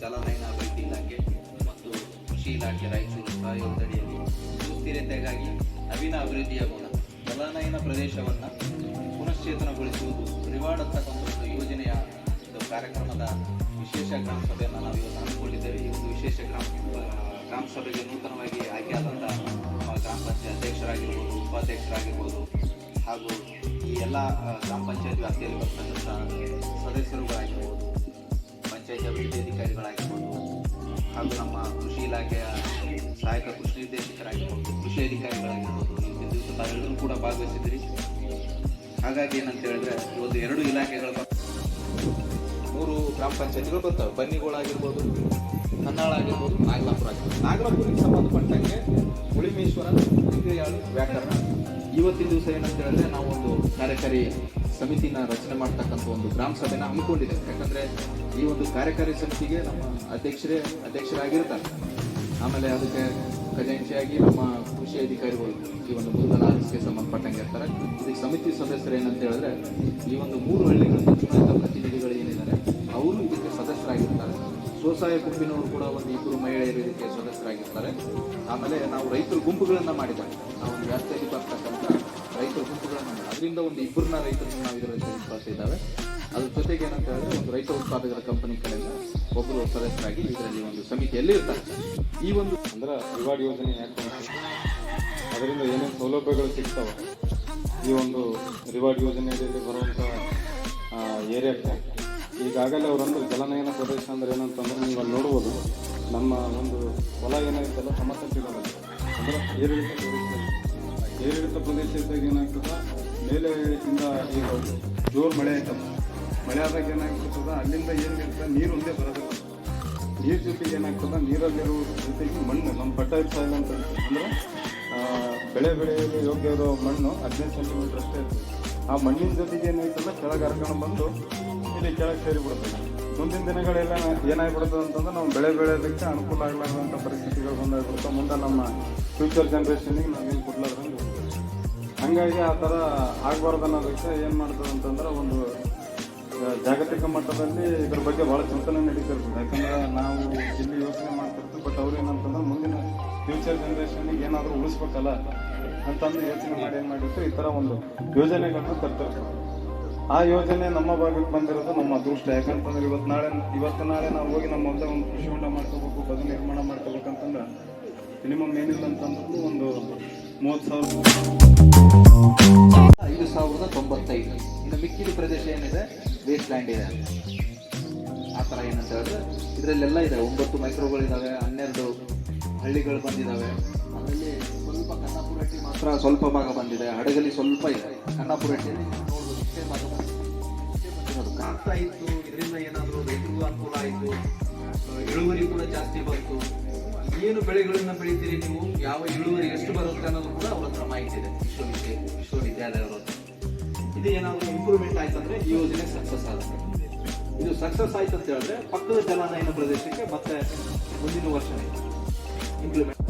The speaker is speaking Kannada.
ಜಲನಯನ ಅಭಿವೃದ್ಧಿ ಇಲಾಖೆ ಮತ್ತು ಕೃಷಿ ಇಲಾಖೆ, ರಾಯಚೂರು ಸಹಯೋಗದಡಿಯಲ್ಲಿ ಸುಸ್ಥಿರತೆಗಾಗಿ ನವೀನ ಅಭಿವೃದ್ಧಿಯ ಮೂಲಕ ಜಲನಯನ ಪ್ರದೇಶವನ್ನು ಪುನಶ್ಚೇತನಗೊಳಿಸುವುದು ರಿವಾರ್ಡ್ ಅಂತಕ್ಕಂಥ ಒಂದು ಯೋಜನೆಯ ಒಂದು ಕಾರ್ಯಕ್ರಮದ ವಿಶೇಷ ಗ್ರಾಮ ಸಭೆಯನ್ನು ನಾವು ಇವತ್ತು ಹಮ್ಮಿಕೊಂಡಿದ್ದೇವೆ ಒಂದು ವಿಶೇಷ ಗ್ರಾಮ ಗ್ರಾಮ ಸಭೆಗೆ ನೂತನವಾಗಿ ಆಯ್ಕೆಯಾದಂಥ ಉಪಾಧ್ಯಕ್ಷರಾಗಿರ್ಬೋದು ಹಾಗೂ ಈ ಎಲ್ಲ ಗ್ರಾಮ ಪಂಚಾಯತ್ ವ್ಯಾಪ್ತಿಯಲ್ಲಿ ಬರ್ತಕ್ಕಂಥ ಸದಸ್ಯರುಗಳಾಗಿರ್ಬೋದು, ಪಂಚಾಯತ್ ಅಭಿವೃದ್ಧಿ ಅಧಿಕಾರಿಗಳಾಗಿರ್ಬೋದು, ಹಾಗೂ ನಮ್ಮ ಕೃಷಿ ಇಲಾಖೆಯ ಸಹಾಯಕ ಕೃಷಿ ನಿರ್ದೇಶಕರಾಗಿರ್ಬೋದು, ಕೃಷಿ ಅಧಿಕಾರಿಗಳಾಗಿರ್ಬೋದು ತಾವೆಲ್ಲರೂ ಕೂಡ ಭಾಗವಹಿಸಿದ್ರಿ ಹಾಗಾಗಿ ಏನಂತ ಹೇಳಿದ್ರೆ ಇವತ್ತು ಎರಡು ಇಲಾಖೆಗಳ ಮೂರು ಗ್ರಾಮ ಪಂಚಾಯತಿಗಳು ಬರ್ತವೆ. ಬನ್ನಿಗೋಳಾಗಿರ್ಬೋದು ಕನ್ನಡ ಆಗಿರ್ಬೋದು ನಾಗಲಾಪುರ ಆಗಿರ್ಬೋದು ನಾಗಲಾಪುರಕ್ಕೆ ಸಂಬಂಧಪಟ್ಟಂಗೆ ಉಳಿಮೇಶ್ವರ ಹಿರಿಯಾಳು ವ್ಯಾಕರಣ. ಇವತ್ತಿನ ದಿವಸ ಏನಂತ ಹೇಳಿದ್ರೆ ನಾವು ಒಂದು ಕಾರ್ಯಕಾರಿ ಸಮಿತಿನ ರಚನೆ ಮಾಡ್ತಕ್ಕಂಥ ಒಂದು ಗ್ರಾಮ ಸಭೆನ ಹಮ್ಮಿಕೊಂಡಿದೆ ಯಾಕಂದ್ರೆ ಈ ಒಂದು ಕಾರ್ಯಕಾರಿ ಸಮಿತಿಗೆ ನಮ್ಮ ಅಧ್ಯಕ್ಷರೇ ಅಧ್ಯಕ್ಷರಾಗಿರ್ತಾರೆ. ಆಮೇಲೆ ಅದಕ್ಕೆ ಖಜಾಂಚಿಯಾಗಿ ನಮ್ಮ ಕೃಷಿ ಅಧಿಕಾರಿಗಳು ಈ ಒಂದು ಮುಂದಿನ ಆಫೀಸ್ಗೆ ಸಂಬಂಧಪಟ್ಟಂಗೆ ಇರ್ತಾರೆ. ಇದಕ್ಕೆ ಸಮಿತಿ ಸದಸ್ಯರು ಏನಂತ ಹೇಳಿದ್ರೆ ಈ ಒಂದು ಮೂರು ಹಳ್ಳಿಗಳಿಂದ ಚುನಾಯಿತ ಏನಿದ್ದಾರೆ ಅವರು ಇದಕ್ಕೆ ಸದಸ್ಯರಾಗಿರ್ತಾರೆ. ಸ್ವಸಹಾಯ ಗುಂಪಿನವರು ಕೂಡ ಒಂದು ಇಬ್ಬರು ಮಹಿಳೆಯರು ಇದಕ್ಕೆ ಸದಸ್ಯರಾಗಿರ್ತಾರೆ. ಆಮೇಲೆ ನಾವು ರೈತರ ಗುಂಪುಗಳನ್ನು ಮಾಡಿದ್ದಾರೆ. ನಾವು ವ್ಯಾಪ್ತಿಯಲ್ಲಿ ಬರ್ತಕ್ಕಂಥ ರೈತರ ಗುಂಪುಗಳನ್ನು ಅದರಿಂದ ಒಂದು ಇಬ್ಬರನ್ನ ರೈತರನ್ನು ನಾವು ಇದರಲ್ಲಿ ಸೇರಿಸ್ಕೊಳ್ತಿದ್ದಾವೆ ಅದ್ರ ಜೊತೆಗೆ ಏನಂತ ಹೇಳಿದ್ರೆ ಒಂದು ರೈತ ಉತ್ಪಾದಕರ ಕಂಪನಿ ಕಡೆಯಿಂದ ಒಬ್ಬರು ಸದಸ್ಯರಾಗಿ ಇದರಲ್ಲಿ ಒಂದು ಸಮಿತಿಯಲ್ಲಿ ಇರ್ತಾರೆ. ಈ ಒಂದು ಅಂದ್ರೆ ರಿವಾರ್ಡ್ ಯೋಜನೆ ಅದರಿಂದ ಏನೇನು ಸೌಲಭ್ಯಗಳು ಸಿಗ್ತಾವೆ? ಈ ಒಂದು ರಿವಾರ್ಡ್ ಯೋಜನೆಯಲ್ಲಿ ಬರುವಂಥ ಏರಿಯಾಕ್ಕೆ ಈಗಾಗಲೇ ಅವರಂದ್ರೆ ಜಲನಯನ ಪ್ರದೇಶ ಅಂದ್ರೆ ಏನಂತಂದ್ರೆ ನೀವು ಅಲ್ಲಿ ನೋಡ್ಬೋದು. ನಮ್ಮ ಒಂದು ಹೊಲ ಏನಾಯ್ತಲ್ಲ ಸಮತಟ್ಟಿರೋದು ಅಂದ್ರೆ ಏರಿಳಿತ ಪ್ರದೇಶ ಏರಿಳಿತ ಪ್ರದೇಶ ಇದ್ದಾಗ ಏನಾಗ್ತದೆ? ಮೇಲೆ ಇಂದ ಈಗ ಜೋರು ಮಳೆ ಆಯ್ತಲ್ಲ. ಮಳೆ ಆದಾಗ ಏನಾಗ್ತದೆ? ಅಲ್ಲಿಂದ ಏನಿರ್ತದೆ ನೀರು ಒಂದೇ ಬರೋದಿಲ್ಲ ನೀರ್ ಜೊತೆಗೆ ಏನಾಗ್ತದೆ? ನೀರಲ್ಲಿರೋ ಜೊತೆಗೆ ಮಣ್ಣು, ನಮ್ಮ ಪಟ್ಟ ಸಾಯಿಲ್ ಅಂತ. ಅಂದ್ರೆ ಬೆಳೆ ಬೆಳೆಯಲು ಯೋಗ್ಯ ಇರೋ ಮಣ್ಣು ಹದಿನೈದು ಸೆಂಟಿಮೀಟರ್ ಅಷ್ಟೇ ಇರ್ತದೆ. ಆ ಮಣ್ಣಿನ ಜೊತೆಗೆ ಏನಾಯ್ತದ ಕೆಳಗೆ ಹರ್ಕೊಂಡು ಬಂದು ಇಲ್ಲಿ ಕೆಳಗೆ ಸೇರಿಬಿಡುತ್ತೆ ಮುಂದಿನ ದಿನಗಳೆಲ್ಲ ಏನಾಗ್ಬಿಡ್ತದೆ ಅಂತಂದ್ರೆ ನಾವು ಬೆಳೆ ಬೆಳೆಯೋದಕ್ಕೆ ಅನುಕೂಲ ಆಗ್ಲಾರ್ದಂಥ ಪರಿಸ್ಥಿತಿಗಳು ಬಂದಾಗ್ಬಿಡುತ್ತೆ. ಮುಂದೆ ನಮ್ಮ ಫ್ಯೂಚರ್ ಜನ್ರೇಷನಿಗೆ ನಾವೇನು ಕೊಡ್ಲಾರ್ದಂಗೆ ಹಾಗಾಗಿ ಆ ಥರ ಆಗಬಾರ್ದು ಅನ್ನೋದಕ್ಕೆ ಏನು ಮಾಡ್ತದೆ ಅಂತಂದ್ರೆ ಒಂದು ಜಾಗತಿಕ ಮಟ್ಟದಲ್ಲಿ ಇದ್ರ ಬಗ್ಗೆ ಭಾಳ ಚಿಂತನೆ ನಡೀತಿರ್ತದೆ. ಯಾಕಂದ್ರೆ ನಾವು ಇಲ್ಲಿ ಯೋಚನೆ ಮಾಡ್ತಿರ್ತೀವಿ ಬಟ್ ಅವ್ರು ಏನಂತಂದ್ರೆ ಮುಂದಿನ ಫ್ಯೂಚರ್ ಜನ್ರೇಷನ್ಗೆ ಏನಾದರೂ ಉಳಿಸ್ಬೇಕಲ್ಲ ಅಂತಂದು ಯೋಚನೆ ಮಾಡಿ ಏನು ಮಾಡಿರ್ತೀವಿ, ಈ ಥರ ಒಂದು ಯೋಜನೆಗಳನ್ನ ತರ್ತಿರ್ತೀವಿ. ಆ ಯೋಜನೆ ನಮ್ಮ ಭಾಗಕ್ಕೆ ಬಂದಿರೋದು ನಮ್ಮ ಅದೃಷ್ಟ. ಯಾಕಂತಂದ್ರೆ ಇವತ್ತು ನಾಳೆ ಇವತ್ತು ನಾಳೆ ನಾವು ಹೋಗಿ ನಮ್ಮ ಹೊಲ್ದಾಗ ಒಂದು ಕೃಷಿ ಹೊಂಡ ಮಾಡ್ಕೋಬೇಕು ಬದು ನಿರ್ಮಾಣ ಮಾಡ್ಕೋಬೇಕಂತಂದ್ರೆ ಮಿನಿಮಮ್ ಏನಿಲ್ಲ ಅಂತಂದ್ರೂ ಒಂದು ಮೂವತ್ತು ಸಾವಿರ. ಐದು ಸಾವಿರದ ತೊಂಬತ್ತೈದು. ಇನ್ನು ಮಿಕ್ಕಿದ ಪ್ರದೇಶ ಏನಿದೆ? ವೇಸ್ಟ್ ಲ್ಯಾಂಡ್ ಇದೆ. ಆ ಥರ ಏನಂತ ಹೇಳಿದ್ರೆ ಇದರಲ್ಲೆಲ್ಲ ಇದೆ. ಒಂಬತ್ತು ಮೈಕ್ರೋಗಳಿದ್ದಾವೆ ಹನ್ನೆರಡು ಹಳ್ಳಿಗಳು ಬಂದಿದ್ದಾವೆ ಅದರಲ್ಲಿ ಸ್ವಲ್ಪ ಕನ್ನಾಪುರಟ್ಟಿ ಮಾತ್ರ ಸ್ವಲ್ಪ ಭಾಗ ಬಂದಿದೆ. ಹಡಗಲಿ ಸ್ವಲ್ಪ ಇದೆ. ಕನ್ನಾಪುರಟ್ಟಿಯಲ್ಲಿ ಕಾಗ್ತಾ ಇತ್ತು ಇದರಿಂದ ಏನಾದರೂ ರೈತರಿಗೂ ಅನುಕೂಲ ಆಯಿತು. ಇಳುವರಿ ಕೂಡ ಜಾಸ್ತಿ ಬಂತು. ಏನು ಬೆಳೆಗಳನ್ನು ಬೆಳಿತೀರಿ ನೀವು? ಯಾವ ಇಳುವರಿ ಎಷ್ಟು ಬರುತ್ತೆ ಅನ್ನೋದು ಕೂಡ ಅವ್ರ ಹತ್ರ ಮಾಹಿತಿ ಇದೆ. ವಿಶ್ವವಿದ್ಯ ವಿಶ್ವವಿದ್ಯಾಲಯವರು ಇದು ಏನಾದರೂ ಇಂಪ್ರೂವ್ಮೆಂಟ್ ಆಯ್ತು ಅಂದರೆ ಈ ಯೋಜನೆ ಸಕ್ಸಸ್ ಆಗುತ್ತೆ. ಇದು ಸಕ್ಸಸ್ ಆಯ್ತು ಅಂತ ಹೇಳಿದ್ರೆ ಪಕ್ಕದ ಜಲಾನಯನ ಪ್ರದೇಶಕ್ಕೆ ಮತ್ತೆ ಮುಂದಿನ ವರ್ಷನೇ ಇಂಪ್ಲಿಮೆಂಟ್